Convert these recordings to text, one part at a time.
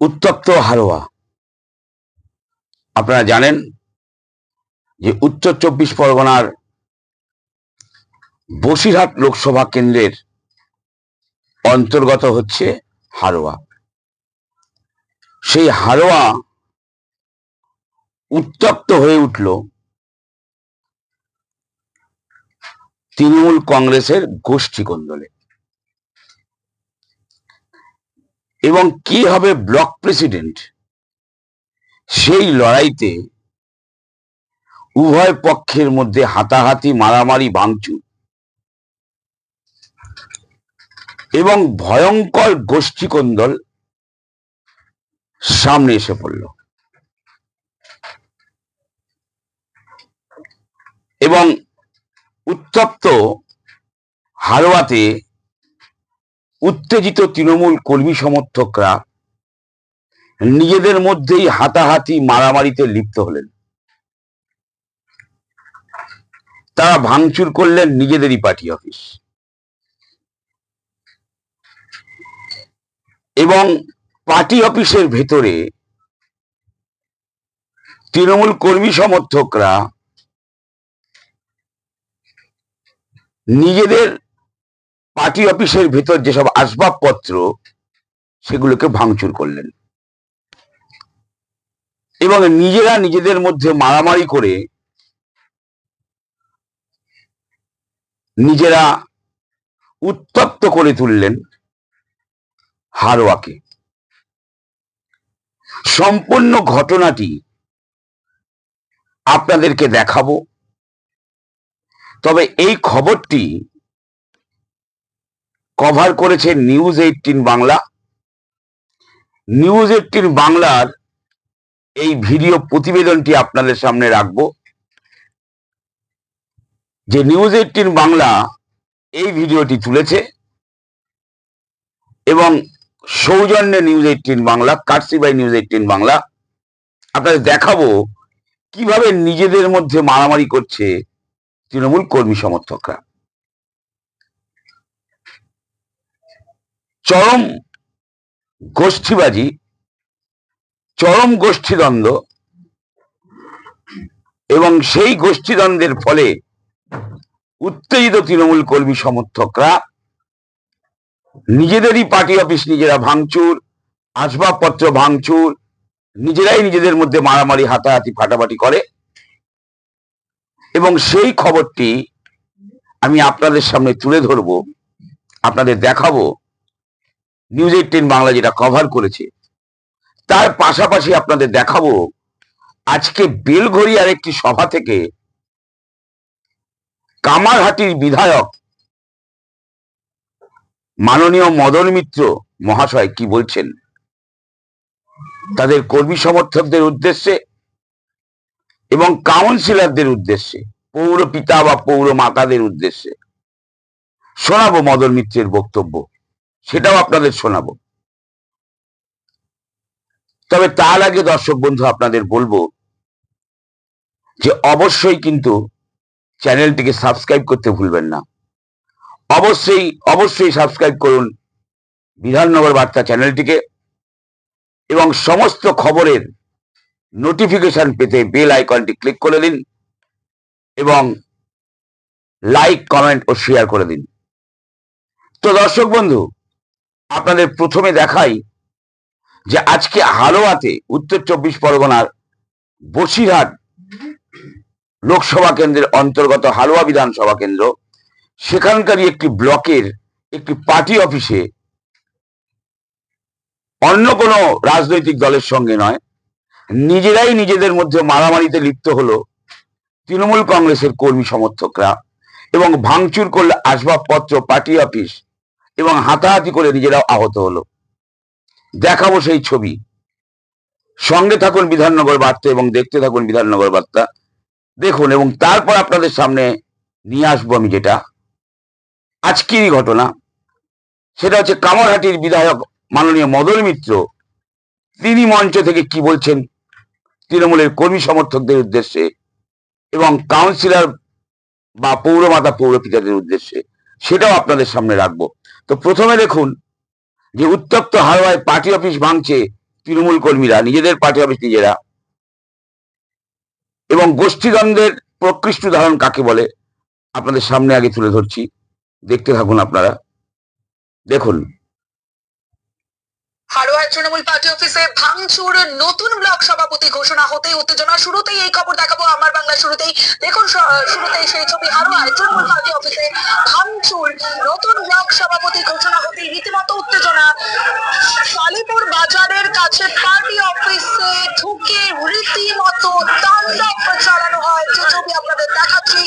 উত্তপ্ত হারোয়া। আপনারা জানেন যে উত্তর চব্বিশ পরগনার বসিরহাট লোকসভা কেন্দ্রের অন্তর্গত হচ্ছে হারোয়া। সেই হারোয়া উত্তপ্ত হয়ে উঠল তৃণমূল কংগ্রেসের গোষ্ঠী কোন্দলে এবং কি হবে ব্লক প্রেসিডেন্ট? সেই লড়াইতে উভয় পক্ষের মধ্যে হাতাহাতি, মারামারি, ভাঙচুর এবং ভয়ঙ্কর গোষ্ঠী কোন্দল সামনে এসে পড়ল। এবং উত্তপ্ত হারোয়াতে উত্তেজিত তৃণমূল কর্মী সমর্থকরা নিজেদের মধ্যেই হাতাহাতি মারামারিতে লিপ্ত হলেন। তারা ভাঙচুর করলেন নিজেদেরই পার্টি অফিস। এবং পার্টি অফিসের ভেতরে তৃণমূল কর্মী সমর্থকরা নিজেদের পার্টি অফিসের ভেতর যেসব আসবাবপত্র, সেগুলোকে ভাঙচুর করলেন। এবং নিজেরা নিজেদের মধ্যে মারামারি করে নিজেরা উত্তপ্ত করে তুললেন হারোয়াকে। সম্পূর্ণ ঘটনাটি আপনাদেরকে দেখাবো। তবে এই খবরটি কভার করেছে news eighteen Bangla. News eighteen বাংলার এই ভিডিও প্রতিবেদনটি আপনাদের সামনে রাখব। যে নিউজ এইটিন বাংলা এই ভিডিওটি তুলেছে এবং সৌজন্যে news eighteen Bangla courtesy by news eighteen Bangla. আপনাদের দেখাবো কীভাবে নিজেদের মধ্যে মারামারি করছে তৃণমূল কর্মী সমর্থকরা। চরম গোষ্ঠীবাজি, চরম গোষ্ঠীদ্বন্দ্ব এবং সেই গোষ্ঠীদ্বন্দ্বের ফলে উত্তেজিত তৃণমূল কর্মী সমর্থকরা, নিজেদেরই পার্টি অফিস নিজেরা ভাঙচুর, আসবাবপত্র ভাঙচুর, নিজেরাই নিজেদের মধ্যে মারামারি, হাতাহাতি, ফাটাফাটি করে এবং সেই খবরটি আমি আপনাদের সামনে তুলে ধরবো, আপনাদের দেখাবো নিউজ এইটিন বাংলা যেটা কভার করেছে, তার পাশাপাশি আপনাদের দেখাবো, আজকে বেলঘড়িয়ার একটি সভা থেকে কামারহাটির বিধায়ক মাননীয় মদন মিত্র মহাশয় কি বলছেন? তাদের কর্মী সমর্থকদের উদ্দেশ্যে এবং কাউন্সিলরদের উদ্দেশ্যে, পৌর পিতা বা পৌর মাতাদের উদ্দেশ্যে শোনাবো মদন মিত্রের বক্তব্য। সেটাও আপনাদের শোনাবো। তবে তার আগে দর্শক বন্ধু, আপনাদের বলব যে অবশ্যই কিন্তু চ্যানেলটিকে সাবস্ক্রাইব করতে ভুলবেন না। অবশ্যই অবশ্যই সাবস্ক্রাইব করুন বিধাননগর বার্তা চ্যানেলটিকে এবং সমস্ত খবরের নোটিফিকেশন পেতে বেল আইকনটি ক্লিক করে দিন এবং লাইক, কমেন্ট ও শেয়ার করে দিন। তো দর্শক বন্ধু আপনাদের প্রথমে দেখাই যে আজকে হালোয়াতে উত্তর চব্বিশ পরগনার বসিরহাট লোকসভা কেন্দ্রের অন্তর্গত হালুয়া বিধানসভা কেন্দ্র, সেখানকারই একটি ব্লকের একটি পার্টি অফিসে অন্য কোনো রাজনৈতিক দলের সঙ্গে নয়, নিজেরাই নিজেদের মধ্যে মারামারিতে লিপ্ত হলো তৃণমূল কংগ্রেসের কর্মী সমর্থকরা এবং ভাঙচুর করলে আসবাবপত্র পার্টি অফিস এবং হাতাহাতি করে নিজেরাও আহত হলো। দেখাবো সেই ছবি। সঙ্গে থাকুন বিধাননগর বার্তা এবং দেখতে থাকুন বিধাননগর বার্তা। দেখুন এবং তারপর আপনাদের সামনে নিয়ে আসব আমি যেটা। আজকেরই ঘটনা। সেটা হচ্ছে কামারহাটির বিধায়ক মাননীয় মদন মিত্র। তিনি মঞ্চ থেকে কি বলছেন তৃণমূলের কর্মী সমর্থকদের উদ্দেশ্যে এবং কাউন্সিলর বা পৌরমাতা পৌরপিতাদের উদ্দেশ্যে। সেটাও আপনাদের সামনে রাখব। তো প্রথমে দেখুন যে উত্তপ্ত হাওয়ায় পার্টি অফিস ভাঙছে তৃণমূল কর্মীরা, নিজেদের পার্টি অফিস নিজেরা। এবং গোষ্ঠীদ্বন্দ্বের প্রকৃষ্ট উদাহরণ কাকে বলে? আপনাদের সামনে আগে তুলে ধরছি। দেখতে থাকুন আপনারা। দেখুন। হাড়োয়ার তৃণমূল পার্টি অফিসে ভাঙচুর, নতুন ব্লক সভাপতি ঘোষণা হতেই উত্তেজনা। শুরুতেই এই খবর দেখাবো আমার শুরুতেই, দেখুন শুরুতেই সেই ছবি হাড়োয়ার তৃণমূল পার্টি অফিসে ভাঙচুর, নতুন ব্লক সভাপতি ঘোষণা হতে রীতিমতো উত্তেজনা। কালীপুর বাজারের কাছে পার্টি অফিসে ঢুকে রীতিমতো তাণ্ডব চালানো হয়। যে ছবি আপনাদের দেখাচ্ছি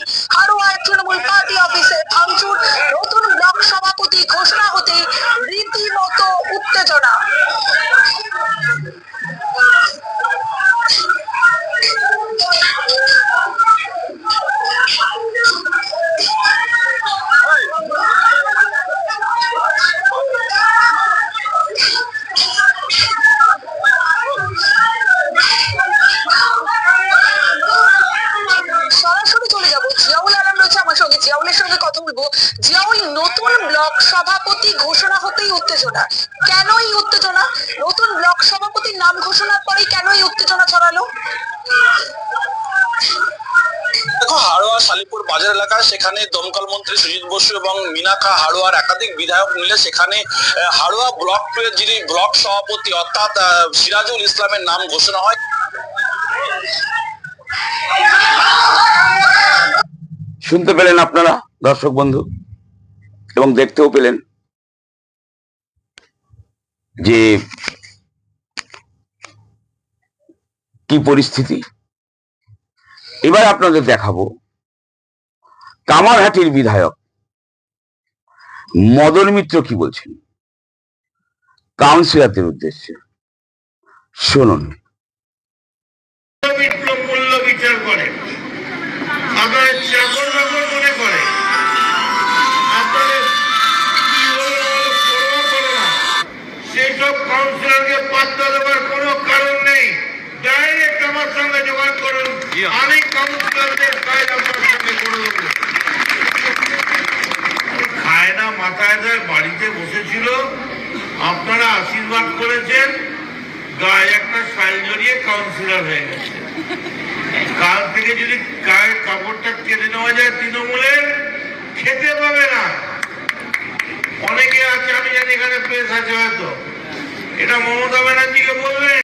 উত্তেজনা কেন এই উত্তেজনা? নতুন ব্লক সভাপতির নাম ঘোষণার পরেই কেন এই উত্তেজনা ছড়ালো? দেখো হাড়োয়া শালিপুর বাজার এলাকা সেখানে দমকল মন্ত্রী সুজিত বসু এবং মিনাখা হাড়োয়ার একাধিক বিধায়ক মিলে সেখানে আহ, হাড়োয়া ব্লক এর যিনি ব্লক সভাপতি অর্থাৎ আহ, সিরাজুল ইসলামের নাম ঘোষণা হয়। শুনতে পেলেন আপনারা দর্শক বন্ধু এবং দেখতেও পেলেন। যে কি পরিস্থিতি? এবার আপনাদের দেখাবো কামারহাটির বিধায়ক মদন মিত্র কি বলছেন? কাউন্সিলারদের উদ্দেশ্যে। শুনুন। বিচার করে চাকর মনে করে। কাউন্সিলরকে পাত্তা দেওয়ার কোনো কারণ নেই। ডাইরেক্ট আমার সঙ্গে যোগাযোগ করুন। আমি কাউন্সিলরদের কাজ আপনার সঙ্গে করে দেবো খায় না মাথায় দেয় বাড়িতে বসেছিল আপনারা আশীর্বাদ করেছেন গায়ে একটা শাল জড়িয়ে কাউন্সিলর হয়ে গেছে। কাল থেকে যদি গায়ের কাপড়টা কেটে নেওয়া যায় তৃণমূলের খেতে পাবে না। অনেকে আছে আমি জানি এখানে প্রেস আছে হয়তো। এটা মমতা ব্যানার্জিকে বলবেন?